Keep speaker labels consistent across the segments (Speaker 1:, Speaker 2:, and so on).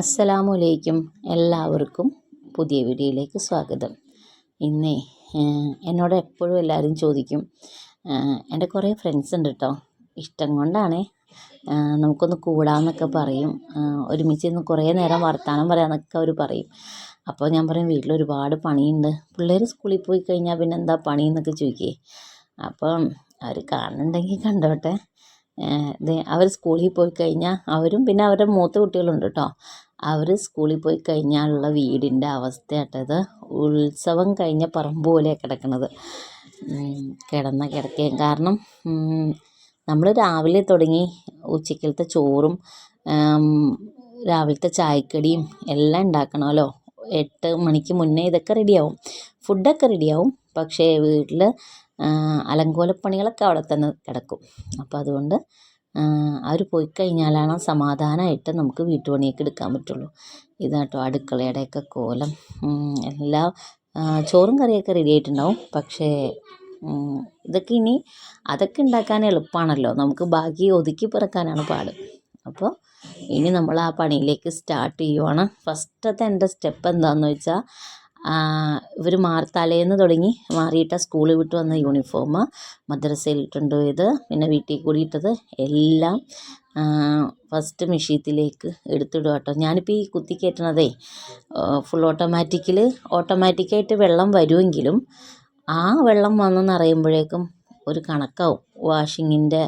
Speaker 1: അസ്സലാമു അലൈക്കും എല്ലാവർക്കും പുതിയ വീഡിയോയിലേക്ക് സ്വാഗതം. ഇന്നേ എന്നോട് എപ്പോഴും എല്ലാവരും ചോദിക്കും എന്റെ കുറേ ഫ്രണ്ട്സ് ഉണ്ട് കേട്ടോ ഇഷ്ടം കൊണ്ടാണ് നമുക്കൊന്ന് കൂടാമെന്നൊക്കെ പറയും. ഒരുമിച്ച് ഇന്ന് കുറേ നേരം വർത്തമാനം പറയാമെന്നൊക്കെ അവർ പറയും. അപ്പോൾ ഞാൻ പറയും വീട്ടിൽ ഒരുപാട് പണിയുണ്ട്. പിള്ളേർ സ്കൂളിൽ പോയി കഴിഞ്ഞാൽ പിന്നെ എന്താ പണി എന്നൊക്കെ ചോദിക്കേ. അപ്പം അവർ കാണുന്നുണ്ടെങ്കിൽ കണ്ടോട്ടെ. അവർ സ്കൂളിൽ പോയി കഴിഞ്ഞാൽ അവരും പിന്നെ അവരുടെ മൂത്ത കുട്ടികളുണ്ട് കേട്ടോ അവർ സ്കൂളിൽ പോയി കഴിഞ്ഞാലുള്ള വീടിന്റെ അവസ്ഥയാട്ടത്. ഉത്സവം കഴിഞ്ഞ പറമ്പ് പോലെ കിടക്കുന്നത് കിടന്ന കിടക്കയും കാരണം നമ്മൾ രാവിലെ തുടങ്ങി ഉച്ചക്കലത്തെ ചോറും രാവിലത്തെ ചായക്കടിയും എല്ലാം ഉണ്ടാക്കണമല്ലോ. എട്ട് മണിക്ക് മുന്നേ ഇതൊക്കെ റെഡിയാവും. ഫുഡൊക്കെ റെഡിയാവും. പക്ഷേ വീട്ടിൽ അലങ്കോലപ്പണികളൊക്കെ അവിടെ തന്നെ കിടക്കും. അപ്പോൾ അതുകൊണ്ട് അവർ പോയി കഴിഞ്ഞാലാണ് സമാധാനമായിട്ട് നമുക്ക് വീട്ടുപണിയൊക്കെ എടുക്കാൻ പറ്റുള്ളൂ. ഇതാട്ടോ അടുക്കളയുടെയൊക്കെ കോലം. എല്ലാം ചോറും കറിയൊക്കെ റെഡി ആയിട്ടുണ്ടാവും. പക്ഷേ ഇതൊക്കെ ഇനി അതൊക്കെ ഉണ്ടാക്കാൻ എളുപ്പമാണല്ലോ നമുക്ക് ബാക്കി ഒതുക്കി പിറക്കാനാണ് പാട്. അപ്പോൾ ഇനി നമ്മൾ ആ പണിയിലേക്ക് സ്റ്റാർട്ട് ചെയ്യുവാണ്. ഫസ്റ്റത്തെ എന്റെ സ്റ്റെപ്പ് എന്താണെന്ന് വെച്ചാൽ ഇവർ മാറി തലേന്ന് തുടങ്ങി. മാറിയിട്ട സ്കൂളിൽ വിട്ട് വന്ന യൂണിഫോം മദ്രസയിൽ ഇട്ടുകൊണ്ട് പോയത് പിന്നെ വീട്ടിൽ കൂടി ഇട്ടത് എല്ലാം ഫസ്റ്റ് മെഷീത്തിലേക്ക് എടുത്തിടുക കേട്ടോ. ഞാനിപ്പോൾ ഈ കുത്തി കയറ്റണതേ ഫുൾ ഓട്ടോമാറ്റിക്കിൽ ഓട്ടോമാറ്റിക്കായിട്ട് വെള്ളം വരുമെങ്കിലും ആ വെള്ളം വന്നെന്ന് അറിയുമ്പോഴേക്കും ഒരു കണക്കാവും. വാഷിങ്ങിന്റെ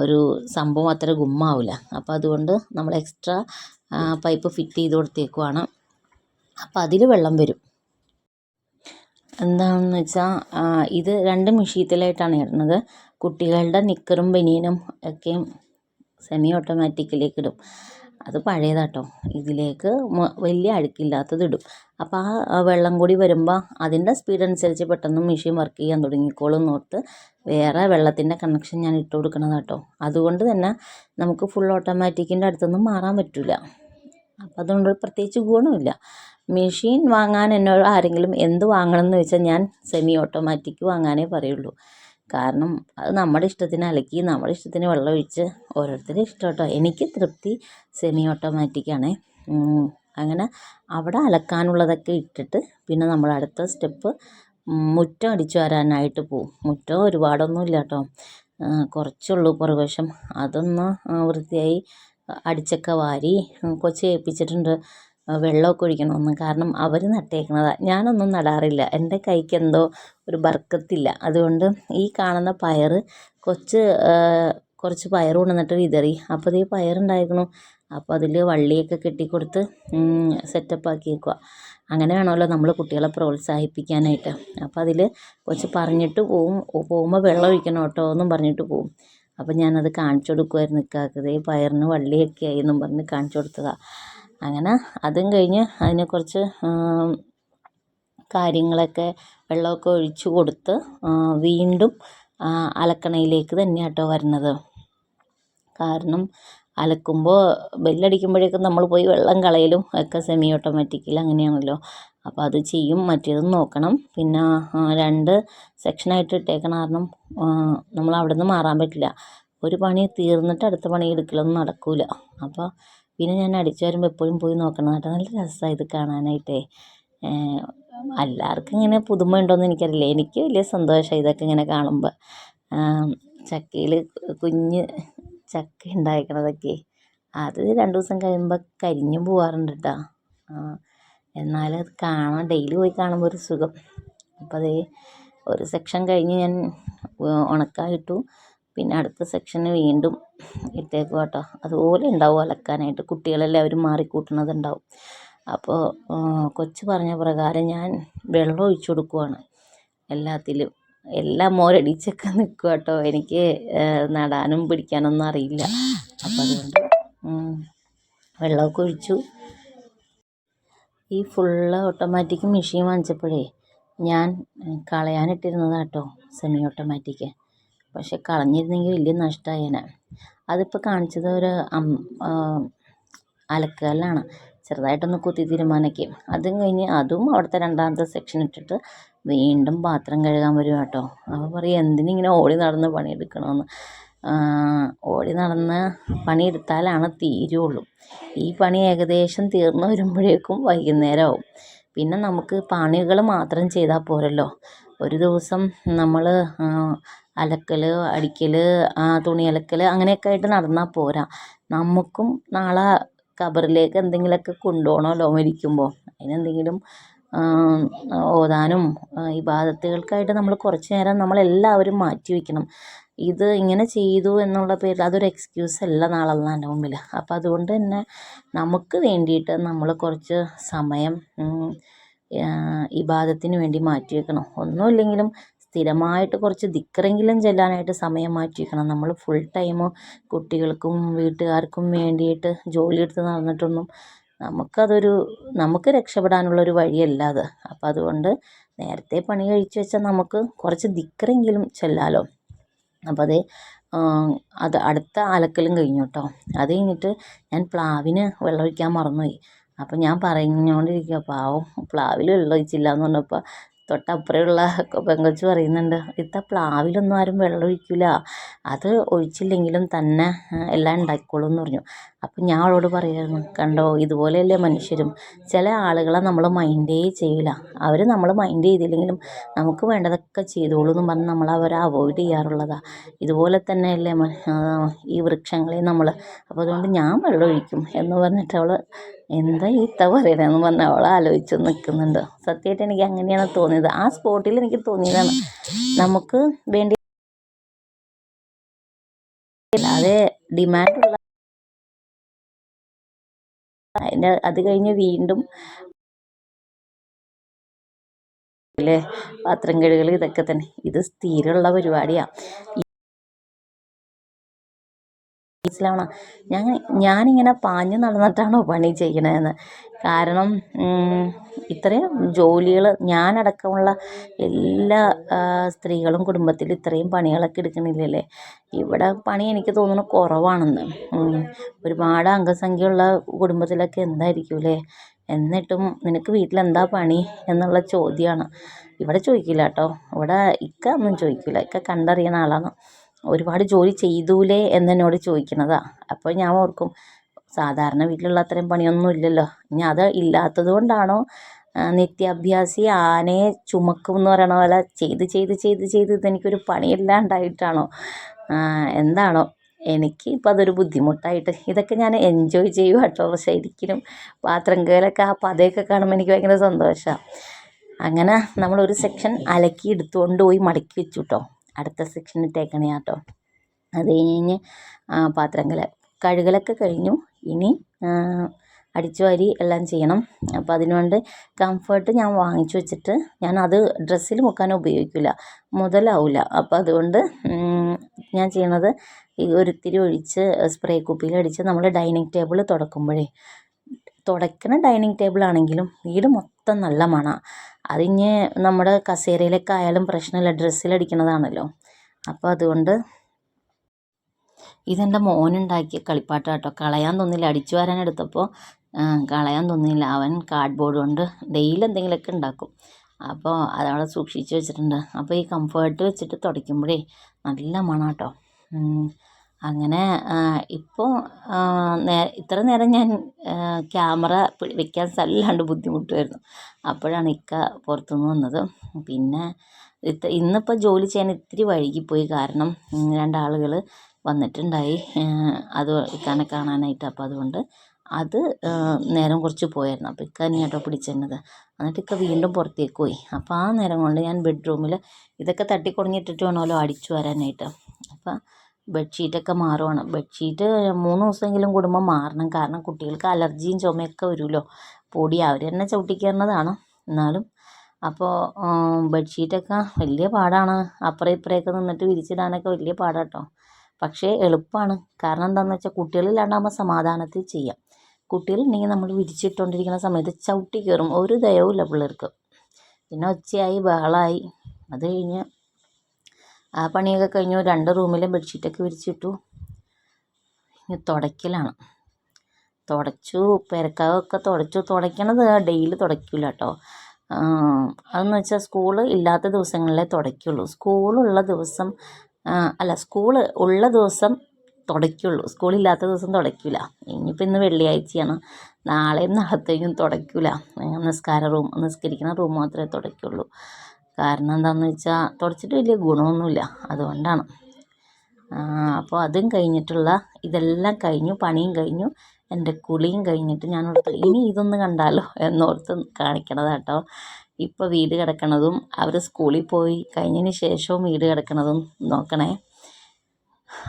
Speaker 1: ഒരു സംഭവം അത്ര ഗുമ്മാവില്ല അപ്പോൾ അതുകൊണ്ട് നമ്മൾ എക്സ്ട്രാ പൈപ്പ് ഫിറ്റ് ചെയ്ത് കൊടുത്തേക്കുവാണ്. അപ്പോൾ അതിൽ വെള്ളം വരും. എന്താണെന്ന് വെച്ചാൽ ഇത് രണ്ട് മെഷീത്തിലായിട്ടാണ് ഇടുന്നത്. കുട്ടികളുടെ നിക്കറും ബനിയനും ഒക്കെയും സെമി ഓട്ടോമാറ്റിക്കിലേക്ക് ഇടും. അത് പഴയതാട്ടോ. ഇതിലേക്ക് വലിയ അഴുക്കില്ലാത്തത് ഇടും. അപ്പോൾ ആ വെള്ളം കൂടി വരുമ്പോൾ അതിന്റെ സ്പീഡ് അനുസരിച്ച് പെട്ടെന്ന് മെഷീൻ വർക്ക് ചെയ്യാൻ തുടങ്ങിക്കോളും എന്നോർത്ത് വേറെ വെള്ളത്തിന്റെ കണക്ഷൻ ഞാൻ ഇട്ട് കൊടുക്കണതാട്ടോ. അതുകൊണ്ട് തന്നെ നമുക്ക് ഫുൾ ഓട്ടോമാറ്റിക്കിന്റെ അടുത്തൊന്നും മാറാൻ പറ്റില്ല അപ്പോൾ അതുകൊണ്ട് പ്രത്യേകിച്ച് ഗുണമില്ല. മെഷീൻ വാങ്ങാൻ എന്നോട് ആരെങ്കിലും എന്ത് വാങ്ങണം എന്ന് ചോദിച്ചാൽ ഞാൻ സെമി ഓട്ടോമാറ്റിക് വാങ്ങാനേ പറയുള്ളൂ. കാരണം അത് നമ്മുടെ ഇഷ്ടത്തിന് അലക്കി നമ്മുടെ ഇഷ്ടത്തിന് വെള്ളമൊഴിച്ച് ഓരോരുത്തരുടെ ഇഷ്ടം കേട്ടോ. എനിക്ക് തൃപ്തി സെമി ഓട്ടോമാറ്റിക്കാണ് അങ്ങനെ അവിടെ അലക്കാനുള്ളതൊക്കെ ഇട്ടിട്ട് പിന്നെ നമ്മൾ അടുത്ത സ്റ്റെപ്പ് മുറ്റം അടിച്ചു വരാനായിട്ട് പോവും. മുറ്റം ഒരുപാടൊന്നും ഇല്ല കേട്ടോ കുറച്ചുള്ളൂ പുറകുവശം. അതൊന്ന് വൃത്തിയായി അടിച്ചൊക്കെ വാരി കൊച്ചി ഏൽപ്പിച്ചിട്ടുണ്ട്. വെള്ളമൊക്കെ ഒഴിക്കണമെന്ന്. കാരണം അവർ നട്ടേക്കുന്നതാണ് ഞാനൊന്നും നടാറില്ല. എന്റെ കൈക്ക് എന്തോ ഒരു ബർക്കത്തില്ല. അതുകൊണ്ട് ഈ കാണുന്ന പയർ കൊച്ച് കുറച്ച് പയർ കൊണ്ടുവന്നിട്ട് വിതറി. അപ്പോൾ ദേ പയറുണ്ടായിരിക്കണു അപ്പോൾ അതിൽ വള്ളിയൊക്കെ കെട്ടിക്കൊടുത്ത് സെറ്റപ്പ് ആക്കിയേക്കുക അങ്ങനെ വേണമല്ലോ നമ്മൾ കുട്ടികളെ പ്രോത്സാഹിപ്പിക്കാനായിട്ട്. അപ്പോൾ അതിൽ കൊച്ച് പറഞ്ഞിട്ട് പോവും. പോകുമ്പോൾ വെള്ളം ഒഴിക്കണം കേട്ടോ എന്നും പറഞ്ഞിട്ട് പോവും. അപ്പോൾ ഞാനത് കാണിച്ചു കൊടുക്കുമായിരുന്നു ഇക്കാക്ക്. ദേ പയറിന് വള്ളിയൊക്കെ ആയി എന്നും പറഞ്ഞ് കാണിച്ചു കൊടുത്തതാണ് അങ്ങനെ അതും കഴിഞ്ഞ് അതിനെ കുറച്ച് കാര്യങ്ങളൊക്കെ വെള്ളമൊക്കെ ഒഴിച്ച് കൊടുത്ത് വീണ്ടും അലക്കണയിലേക്ക് തന്നെയാണ് കേട്ടോ വരുന്നത്. കാരണം അലക്കുമ്പോൾ ബെല്ലടിക്കുമ്പോഴേക്കും നമ്മൾ പോയി വെള്ളം കളയലും ഒക്കെ സെമി ഓട്ടോമാറ്റിക്കിൽ അങ്ങനെയാണല്ലോ. അപ്പോൾ അത് ചെയ്യും മറ്റേതും നോക്കണം. പിന്നെ രണ്ട് സെക്ഷനായിട്ട് ഇട്ടേക്കണ കാരണം നമ്മൾ അവിടെ നിന്ന് മാറാൻ പറ്റില്ല. ഒരു പണി തീർന്നിട്ട് അടുത്ത പണി എടുക്കലൊന്നും നടക്കില്ല അപ്പോൾ പിന്നെ ഞാൻ അടിച്ചു വരുമ്പോൾ എപ്പോഴും പോയി നോക്കണം കേട്ടോ നല്ല രസമാണ് ഇത് കാണാനായിട്ടേ. എല്ലാവർക്കും ഇങ്ങനെ പുതുമ ഉണ്ടോയെന്ന് എനിക്കറിയില്ല. എനിക്ക് വലിയ സന്തോഷമാണ് ഇതൊക്കെ ഇങ്ങനെ കാണുമ്പോൾ ചക്കയിൽ കുഞ്ഞ് ചക്ക ഉണ്ടായിരിക്കണതൊക്കെ അത് രണ്ട് ദിവസം കഴിയുമ്പോൾ കരിഞ്ഞു പോവാറുണ്ട് കേട്ടോ എന്നാലും അത് കാണാൻ ഡെയിലി പോയി കാണുമ്പോൾ ഒരു സുഖം. അപ്പോൾ അത് ഒരു സെക്ഷൻ കഴിഞ്ഞ് ഞാൻ ഉണക്കാൻ ഇട്ടു. പിന്നെ അടുത്ത സെക്ഷന് വീണ്ടും ഇട്ടേക്കും കേട്ടോ അതുപോലെ ഉണ്ടാവും അലക്കാനായിട്ട്. കുട്ടികളെല്ലാവരും മാറിക്കൂട്ടണതുണ്ടാവും അപ്പോൾ കൊച്ച് പറഞ്ഞ പ്രകാരം ഞാൻ വെള്ളം ഒഴിച്ചു കൊടുക്കുവാണ്. എല്ലാത്തിലും. എല്ലാം മോരടിച്ചൊക്കെ നിൽക്കും കേട്ടോ എനിക്ക് നടാനും പിടിക്കാനൊന്നും അറിയില്ല. അപ്പം അതുകൊണ്ട് വെള്ളമൊക്കെ ഒഴിച്ചു. ഈ ഫുള്ള് ഓട്ടോമാറ്റിക് മെഷീൻ വാങ്ങിച്ചപ്പോഴേ ഞാൻ കളയാനിട്ടിരുന്നതാട്ടോ സെമി ഓട്ടോമാറ്റിക് പക്ഷെ കളഞ്ഞിരുന്നെങ്കിൽ വലിയ നഷ്ടമായേനെ അതിപ്പോൾ കാണിച്ചത് ഒരു അലക്കുകല്ലാണ് ചെറുതായിട്ടൊന്ന് കുത്തി തീരുമാനമൊക്കെ അതും കഴിഞ്ഞ് അതും അവിടുത്തെ രണ്ടാമത്തെ സെക്ഷൻ ഇട്ടിട്ട് വീണ്ടും പാത്രം കഴുകാൻ വരും കേട്ടോ. അപ്പോൾ പറയും എന്തിനിങ്ങനെ ഓടി നടന്ന് പണിയെടുക്കണമെന്ന് ഓടി നടന്ന് പണിയെടുത്താലാണ് തീരുള്ളൂ. ഈ പണി ഏകദേശം തീർന്നു വരുമ്പോഴേക്കും വൈകുന്നേരമാവും. പിന്നെ നമുക്ക് പണികൾ മാത്രം ചെയ്താൽ പോരല്ലോ. ഒരു ദിവസം നമ്മൾ അലക്കൽ അടിക്കൽ തുണി അലക്കൽ അങ്ങനെയൊക്കെ ആയിട്ട് നടന്നാൽ പോരാ. നമുക്കും നാളെ ഖബറിലേക്ക് എന്തെങ്കിലുമൊക്കെ കൊണ്ടുപോകണമല്ലോ മരിക്കുമ്പോൾ അതിനെന്തെങ്കിലും ഓതാനും ഇബാദത്തുകൾക്കായിട്ട് നമ്മൾ കുറച്ച് നേരം നമ്മളെല്ലാവരും മാറ്റി വയ്ക്കണം. ഇത് ഇങ്ങനെ ചെയ്തു എന്നുള്ള പേരിൽ അതൊരു എക്സ്ക്യൂസ് അല്ല നാളെ അള്ളാന്റെ മുമ്പിൽ അപ്പം അതുകൊണ്ട് തന്നെ നമുക്ക് വേണ്ടിയിട്ട് നമ്മൾ കുറച്ച് സമയം ഇബാദത്തിന് വേണ്ടി മാറ്റി വയ്ക്കണം. ഒന്നുമില്ലെങ്കിലും സ്ഥിരമായിട്ട് കുറച്ച് ദിക്കറെങ്കിലും ചെല്ലാനായിട്ട് സമയം മാറ്റി വെക്കണം നമ്മൾ ഫുൾ ടൈം കുട്ടികൾക്കും വീട്ടുകാർക്കും വേണ്ടിയിട്ട് ജോലി എടുത്ത് നടന്നിട്ടൊന്നും നമുക്കതൊരു നമുക്ക് രക്ഷപ്പെടാനുള്ളൊരു വഴിയല്ല അത്. അപ്പം അതുകൊണ്ട് നേരത്തെ പണി കഴിച്ചു വെച്ചാൽ നമുക്ക് കുറച്ച് ദിക്കറെങ്കിലും ചെല്ലാലോ. അപ്പോൾ അതേ അത് അടുത്ത അലക്കലും കഴിഞ്ഞു കേട്ടോ. അത് കഴിഞ്ഞിട്ട് ഞാൻ പ്ലാവിന് വെള്ളമൊഴിക്കാൻ മറന്നുപോയി. അപ്പോൾ ഞാൻ പറഞ്ഞുകൊണ്ടിരിക്കുക പാവം പ്ലാവിൽ വെള്ളം ഒഴിച്ചില്ല എന്ന് പറഞ്ഞപ്പോൾ തൊട്ടപ്പുറമുള്ള പെങ്കൊച്ച് പറയുന്നുണ്ട് ഇത്ത പ്ലാവിലൊന്നും ആരും വെള്ളം ഒഴിക്കില്ല അത് ഒഴിച്ചില്ലെങ്കിലും തന്നെ എല്ലാം ഉണ്ടായിക്കോളും എന്ന് പറഞ്ഞു. അപ്പം ഞാൻ അവളോട് പറയുമായിരുന്നു കണ്ടോ ഇതുപോലെയല്ലേ മനുഷ്യരും? ചില ആളുകളെ നമ്മൾ മൈൻഡേ ചെയ്യില്ല അവർ നമ്മൾ മൈൻഡ് ചെയ്തില്ലെങ്കിലും നമുക്ക് വേണ്ടതൊക്കെ ചെയ്തോളൂ എന്ന് പറഞ്ഞ് നമ്മൾ അവരെ അവോയ്ഡ് ചെയ്യാറുള്ളതാണ് ഇതുപോലെ തന്നെയല്ലേ ഈ വൃക്ഷങ്ങളെ നമ്മൾ അപ്പോൾ അതുകൊണ്ട് ഞാൻ വെള്ളം ഒഴിക്കും എന്ന് പറഞ്ഞിട്ട് അവൾ എന്താ ഇത്ത പറയണതെന്ന് പറഞ്ഞ് അവൾ ആലോചിച്ച് നിൽക്കുന്നുണ്ട് സത്യമായിട്ട് എനിക്ക് അങ്ങനെയാണ് തോന്നിയത്. ആ സ്പോട്ടിൽ എനിക്ക് തോന്നിയതാണ്. നമുക്ക് വേണ്ടി അതെ ഡിമാൻഡുള്ള അതിന്റെ അത് കഴിഞ്ഞ് വീണ്ടും പാത്രം കഴുകൽ ഇതൊക്കെ തന്നെ. ഇത് സ്ഥിരമുള്ള പരിപാടിയാണ് മനസ്സിലാവണം. ഞാൻ ഞാനിങ്ങനെ പാഞ്ഞു നടന്നിട്ടാണോ പണി ചെയ്യണതെന്ന് കാരണം ഇത്രയും ജോലികൾ ഞാനടക്കമുള്ള എല്ലാ സ്ത്രീകളും കുടുംബത്തിൽ ഇത്രയും പണികളൊക്കെ എടുക്കണില്ലല്ലേ? ഇവിടെ പണി എനിക്ക് തോന്നുന്നു കുറവാണെന്ന്. ഒരുപാട് അംഗസംഖ്യയുള്ള കുടുംബത്തിലൊക്കെ എന്തായിരിക്കും അല്ലേ എന്നിട്ടും നിനക്ക് വീട്ടിലെന്താ പണി എന്നുള്ള ചോദ്യമാണ്. ഇവിടെ ചോദിക്കില്ല കേട്ടോ ഇവിടെ ഇക്ക ഒന്നും ചോദിക്കില്ല ഇക്ക കണ്ടറിയുന്ന ആളാണ്. ഒരുപാട് ജോലി ചെയ്തൂലേ എന്നോട് ചോദിക്കുന്നതാണ് അപ്പോൾ ഞാൻ ഓർക്കും സാധാരണ വീട്ടിലുള്ള അത്രയും പണിയൊന്നും ഇല്ലല്ലോ. ഇനി അത് ഇല്ലാത്തത് കൊണ്ടാണോ നിത്യാഭ്യാസി ആനയെ ചുമക്കും എന്ന് പറയണ പോലെ ചെയ്ത് ചെയ്ത് ചെയ്ത് ചെയ്ത് ഇതെനിക്കൊരു പണിയില്ലാണ്ടായിട്ടാണോ? എന്താണോ? എനിക്ക് ഇപ്പം അതൊരു ബുദ്ധിമുട്ടായിട്ട്. ഇതൊക്കെ ഞാൻ എൻജോയ് ചെയ്യും കേട്ടോ. ശരിക്കും പാത്രം കയറൊക്കെ ആ പതയൊക്കെ കാണുമ്പോൾ എനിക്ക് ഭയങ്കര സന്തോഷമാണ് അങ്ങനെ നമ്മളൊരു സെക്ഷൻ അലക്കി എടുത്തുകൊണ്ട് പോയി മടക്കി വെച്ചു കേട്ടോ. അടുത്ത സെക്ഷൻ ഇട്ടേക്കണേ കേട്ടോ അത് കഴിഞ്ഞ് പാത്രം കല കഴുകലൊക്കെ കഴിഞ്ഞു. ഇനി അടിച്ചു വാരി എല്ലാം ചെയ്യണം. അപ്പോൾ അതിനുകൊണ്ട് കംഫർട്ട് ഞാൻ വാങ്ങിച്ചു വെച്ചിട്ട് ഞാൻ അത് ഡ്രസ്സിൽ മുക്കാൻ ഉപയോഗിക്കില്ല മുതലാവില്ല അപ്പോൾ അതുകൊണ്ട് ഞാൻ ചെയ്യണത് ഈ ഒരുത്തിരി ഒഴിച്ച് സ്പ്രേ കുപ്പിയിൽ അടിച്ച് നമ്മൾ ഡൈനിങ് ടേബിൾ തുടക്കുമ്പോഴേ. തുടയ്ക്കണ ഡൈനിങ് ടേബിൾ ആണെങ്കിലും വീട് മൊത്തം നല്ല മണമാണ് അതിഞ്ഞ് നമ്മുടെ കസേരയിലൊക്കെ ആയാലും പ്രശ്നമില്ല. ഡ്രസ്സിലടിക്കണതാണല്ലോ അപ്പോൾ അതുകൊണ്ട് ഇതെന്റെ മോനുണ്ടാക്കിയ കളിപ്പാട്ട് കേട്ടോ കളയാൻ തോന്നില്ല. അടിച്ചു വരാൻ എടുത്തപ്പോൾ കളയാൻ തോന്നില്ല അവൻ കാർഡ്ബോർഡ് കൊണ്ട് ഡെയിലി എന്തെങ്കിലുമൊക്കെ ഉണ്ടാക്കും. അപ്പോൾ അതവിടെ സൂക്ഷിച്ച് വെച്ചിട്ടുണ്ട്. അപ്പോൾ ഈ കംഫേർട്ട് വെച്ചിട്ട് തുടയ്ക്കുമ്പോഴേ നല്ല മണം കേട്ടോ അങ്ങനെ ഇപ്പോൾ ഇത്ര നേരം ഞാൻ ക്യാമറ വെക്കാൻ സ്ഥലമില്ലാണ്ട് ബുദ്ധിമുട്ടുമായിരുന്നു അപ്പോഴാണ് ഇക്ക പുറത്തുനിന്ന് വന്നത്. പിന്നെ ഇന്നിപ്പോൾ ജോലി ചെയ്യാൻ ഇത്തിരി വൈകിപ്പോയി. കാരണം രണ്ടാളുകൾ വന്നിട്ടുണ്ടായി. അത് ഇക്കാനെ കാണാനായിട്ട്. അപ്പോൾ അതുകൊണ്ട് അത് നേരം കുറച്ച് പോയായിരുന്നു. അപ്പോൾ ഇക്ക തന്നെ കേട്ടോ പിടിച്ചിരുന്നത് എന്നിട്ട് ഇക്ക വീണ്ടും പുറത്തേക്ക് പോയി. അപ്പോൾ ആ നേരം കൊണ്ട് ഞാൻ ബെഡ്റൂമിൽ ഇതൊക്കെ തട്ടിക്കുടഞ്ഞിട്ടിട്ട് വേണമല്ലോ അടിച്ചു വരാനായിട്ട്. അപ്പം ബെഡ്ഷീറ്റൊക്കെ മാറുവാണ്. ബെഡ്ഷീറ്റ് മൂന്ന് ദിവസമെങ്കിലും കൂടുമ്പോൾ മാറണം. കാരണം കുട്ടികൾക്ക് അലർജിയും ചുമയൊക്കെ വരുമല്ലോ. പൊടി അവർ തന്നെ ചവിട്ടിക്കയറുന്നതാണ് എന്നാലും. അപ്പോൾ ബെഡ്ഷീറ്റൊക്കെ വലിയ പാടാണ്. അപ്പുറം ഇപ്പുറമൊക്കെ നിന്നിട്ട് വിരിച്ചിടാനൊക്കെ വലിയ പാടാട്ടോ. പക്ഷേ എളുപ്പമാണ് കാരണം എന്താണെന്ന് വെച്ചാൽ കുട്ടികളില്ലാണ്ടാകുമ്പോൾ സമാധാനത്തിൽ ചെയ്യാം. കുട്ടികളുണ്ടെങ്കിൽ നമ്മൾ വിരിച്ചിട്ടുകൊണ്ടിരിക്കുന്ന സമയത്ത് ചവിട്ടി കയറും ഒരു ദയവുമില്ല പിള്ളേർക്ക്. പിന്നെ ഒച്ചയായി ബഹളമായി അത് കഴിഞ്ഞ് ആ പണിയൊക്കെ കഴിഞ്ഞു. രണ്ട് റൂമിലും ബെഡ്ഷീറ്റൊക്കെ വിരിച്ചിട്ടു. ഇനി തുടയ്ക്കലാണ്. തുടച്ചു പെരക്കാവൊക്കെ തുടച്ചു. തുടയ്ക്കണത് ഡെയിലി തുടയ്ക്കില്ല കേട്ടോ അതെന്ന് വെച്ചാൽ സ്കൂൾ ഇല്ലാത്ത ദിവസങ്ങളിലേ തുടയ്ക്കുള്ളൂ. സ്കൂളുള്ള ദിവസം അല്ല സ്കൂൾ ഉള്ള ദിവസം തുടയ്ക്കുള്ളൂ. സ്കൂളില്ലാത്ത ദിവസം തുടയ്ക്കില്ല ഇനിയിപ്പോൾ ഇന്ന് വെള്ളിയാഴ്ചയാണ്. നാളെയും നാളത്തേക്കും തുടയ്ക്കില്ല നിസ്കാര റൂം നിസ്കരിക്കുന്ന റൂം മാത്രമേ തുടയ്ക്കുള്ളൂ. കാരണം എന്താണെന്ന് വെച്ചാൽ തുടച്ചിട്ട് വലിയ ഗുണമൊന്നുമില്ല. അതുകൊണ്ടാണ്. അപ്പോൾ അതും കഴിഞ്ഞിട്ടുള്ള ഇതെല്ലാം കഴിഞ്ഞു പണിയും കഴിഞ്ഞു എന്റെ കുളിയും കഴിഞ്ഞിട്ട് ഞാൻ ഓർത്തു ഇനി ഇതൊന്ന് കണ്ടാലോ എന്നോർത്ത് കാണിക്കണതാണ് കേട്ടോ ഇപ്പോൾ വീട് കിടക്കണതും അവർ സ്കൂളിൽ പോയി കഴിഞ്ഞതിന് ശേഷവും വീട് കിടക്കണതും നോക്കണേ.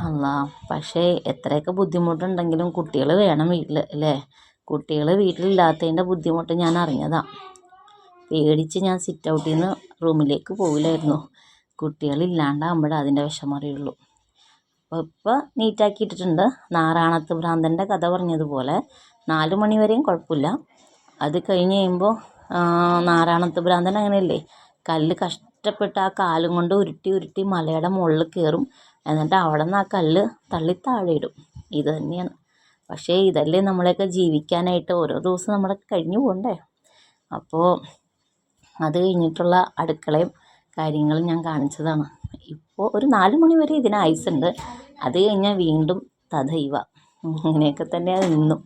Speaker 1: അല്ലാ പക്ഷേ എത്രയൊക്കെ ബുദ്ധിമുട്ടുണ്ടെങ്കിലും കുട്ടികൾ വേണം വീട്ടിൽ അല്ലേ? കുട്ടികൾ വീട്ടിലില്ലാത്തതിന്റെ ബുദ്ധിമുട്ട് ഞാൻ അറിഞ്ഞതാണ് പേടിച്ച് ഞാൻ സിറ്റ് ഔട്ടിൽ നിന്ന് റൂമിലേക്ക് പോകില്ലായിരുന്നു കുട്ടികളില്ലാണ്ടാകുമ്പോഴേ അതിന്റെ വിഷമറിയുള്ളൂ അപ്പോൾ ഇപ്പോൾ നീറ്റാക്കിയിട്ടിട്ടുണ്ട് നാറാണത്ത് ഭ്രാന്തന്റെ കഥ പറഞ്ഞതുപോലെ നാല് മണി വരെയും കുഴപ്പമില്ല. അത് കഴിഞ്ഞ് കഴിയുമ്പോൾ നാറാണത്ത് ഭ്രാന്തൻ അങ്ങനെയല്ലേ? കല്ല് കഷ്ടപ്പെട്ട് ആ കാലും കൊണ്ട് ഉരുട്ടി ഉരുട്ടി മലയുടെ മുകളിൽ കയറും എന്നിട്ട് അവിടെ നിന്ന് ആ കല്ല് തള്ളി താഴെ ഇടും. ഇത് തന്നെയാണ്. പക്ഷേ ഇതല്ലേ നമ്മളെയൊക്കെ ജീവിക്കാനായിട്ട് ഓരോ ദിവസം നമ്മളൊക്കെ കഴിഞ്ഞു പോകണ്ടേ അപ്പോൾ അത് കഴിഞ്ഞിട്ടുള്ള അടുക്കളയും കാര്യങ്ങളും ഞാൻ കാണിച്ചതാണ്. ഇപ്പോൾ ഒരു നാല് മണി വരെ ഇതിന് ആയുസ്സുണ്ട് അത് കഴിഞ്ഞാൽ വീണ്ടും തഥൈവ ഇങ്ങനെയൊക്കെ തന്നെയാണ് ഇന്നും.